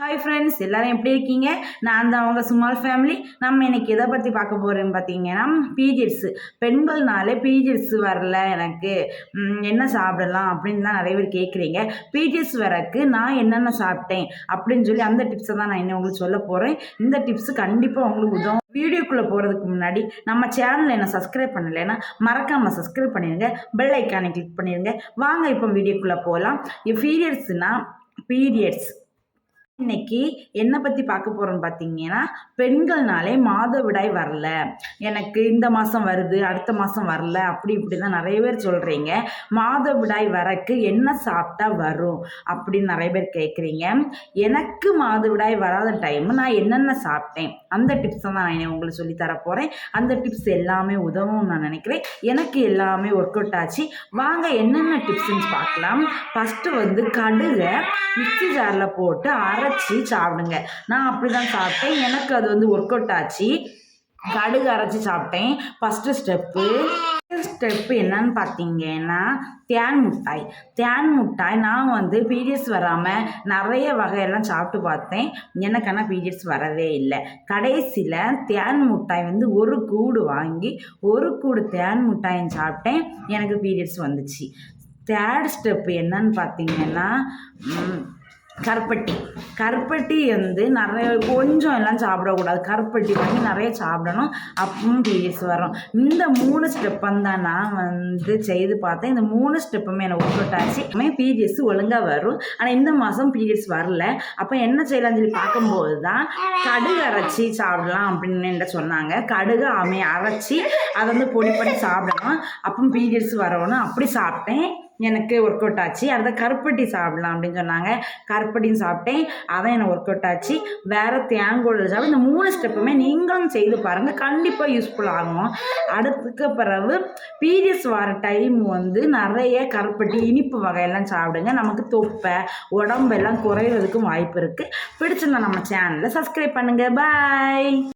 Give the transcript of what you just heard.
Hi friends எல்லாரும் எப்படி இருக்கீங்க? நான் தான் அவங்க சுமால் ஃபேமிலி நம்ம இன்னைக்கு எதை பற்றி பார்க்க போகிறோன்னு பார்த்தீங்கன்னா பீரியட்ஸு பெண்கள்னாலே பீரியட்ஸ் வரல எனக்கு. என்ன சாப்பிடலாம் அப்படின்னு தான் நிறைய பேர் கேட்குறீங்க. பீரியட்ஸ் வரக்கு நான் என்னென்ன சாப்பிட்டேன் அப்படின்னு சொல்லி அந்த டிப்ஸை தான் நான் இன்னும் உங்களுக்கு சொல்ல போகிறேன் இந்த டிப்ஸ் கண்டிப்பாக உங்களுக்கு உதவும். வீடியோக்குள்ளே போகிறதுக்கு முன்னாடி நம்ம சேனலை என்ன சப்ஸ்கிரைப் பண்ணலைன்னா மறக்காமல் சப்ஸ்கிரைப் பண்ணிடுங்க பெல் ஐக்கானை கிளிக் பண்ணிடுங்க வாங்க இப்போ வீடியோக்குள்ளே போகலாம். பீரியட்ஸ்னால் பீரியட்ஸ் இன்னைக்கு என்ன பற்றி பார்க்க போகிறோம்னு பார்த்தீங்கன்னா பெண்கள்னாலே மாதவிடாய் வரல. எனக்கு இந்த மாதம் வருது அடுத்த மாதம் வரல அப்படி இப்படி தான் நிறைய பேர் சொல்கிறீங்க மாதவிடாய் வரக்கு என்ன சாப்பிட்டா வரும்? அப்படின்னு நிறைய பேர் கேட்குறீங்க எனக்கு மாதவிடாய் வராத டைம் நான் என்னென்ன சாப்பிட்டேன்? அந்த டிப்ஸ் தான் நான் இன்னைக்கு உங்களுக்கு சொல்லி போகிறேன் அந்த டிப்ஸ் எல்லாமே உதவும் நான் நினைக்கிறேன். எனக்கு எல்லாமே ஒர்க் அவுட் ஆச்சு. வாங்க என்னென்ன டிப்ஸ்ன்னு பார்க்கலாம். ஃபஸ்ட்டு வந்து கடுகை மிக்ஸி ஜாரில் போட்டு அரை அரைச்சி சாப்பிடுங்க நான் அப்படி தான் சாப்பிட்டேன். எனக்கு அது வந்து ஒர்க் அவுட் ஆச்சு. கடுகு அரைச்சி சாப்பிட்டேன். ஃபஸ்ட்டு ஸ்டெப்பு ஸ்டெப்பு என்னன்னு பார்த்தீங்கன்னா தேன் முட்டாய். தேன் முட்டாய் நான் வந்து பீரியட்ஸ் வராமல் நிறைய வகையெல்லாம் சாப்பிட்டு பார்த்தேன். எனக்கு ஆனால் பீரியட்ஸ் வரவே இல்லை. கடைசியில் தேன் முட்டாய் வந்து ஒரு கூடு வாங்கி ஒரு கூடு தேன் மிட்டாயும் சாப்பிட்டேன். எனக்கு பீரியட்ஸ் வந்துச்சு. தேர்ட் ஸ்டெப்பு என்னன்னு பார்த்தீங்கன்னா கருப்பட்டி. கருப்பட்டி வந்து நிறைய கொஞ்சம் எல்லாம் சாப்பிடக்கூடாது. கருப்பட்டி வாங்கி நிறைய சாப்பிடணும். அப்பவும் பீரியட்ஸ் வரும். இந்த மூணு ஸ்டெப்பம் தான் நான் வந்து செய்து பார்த்தேன். இந்த மூணு ஸ்டெப்புமே எனக்கு ஒர்க் அவுட் பீரியட்ஸ் ஒழுங்காக வரும். ஆனால் இந்த மாதம் பீரியட்ஸ் வரல. அப்போ என்ன செய்யலாம்னு சொல்லி பார்க்கும்போது தான் கடுகு அரைச்சி சாப்பிடலாம் அப்படின்னு என்கிட்ட சொன்னாங்க. கடுகு அமை அரைச்சி அதை வந்து பொடி பண்ணி சாப்பிடணும். அப்போ பீரியட்ஸ் வரணும். அப்படி சாப்பிட்டேன். எனக்கு ஒர்க் அவுட் ஆச்சு. அடுத்த கருப்பட்டி சாப்பிடலாம் அப்படின்னு சொன்னாங்க. கருப்பட்டியும் சாப்பிட்டேன். அதான் எனக்கு ஒர்க் அவுட் ஆச்சு. வேறு தேங்கோல் சாப்பிட்டு இந்த மூணு ஸ்டெப்புமே நீங்களும் செய்து பாருங்கள் கண்டிப்பாக யூஸ்ஃபுல் ஆகும். அடுத்துக்கு பிறகு பீரியட்ஸ் வர டைம் வந்து நிறைய கருப்பட்டி இனிப்பு வகையெல்லாம் சாப்பிடுங்க. நமக்கு தொப்பை உடம்பெல்லாம் குறையிறதுக்கும் வாய்ப்பு இருக்குது பிடிச்சிருந்தா நம்ம சேனலை சப்ஸ்கிரைப் பண்ணுங்கள் பாய்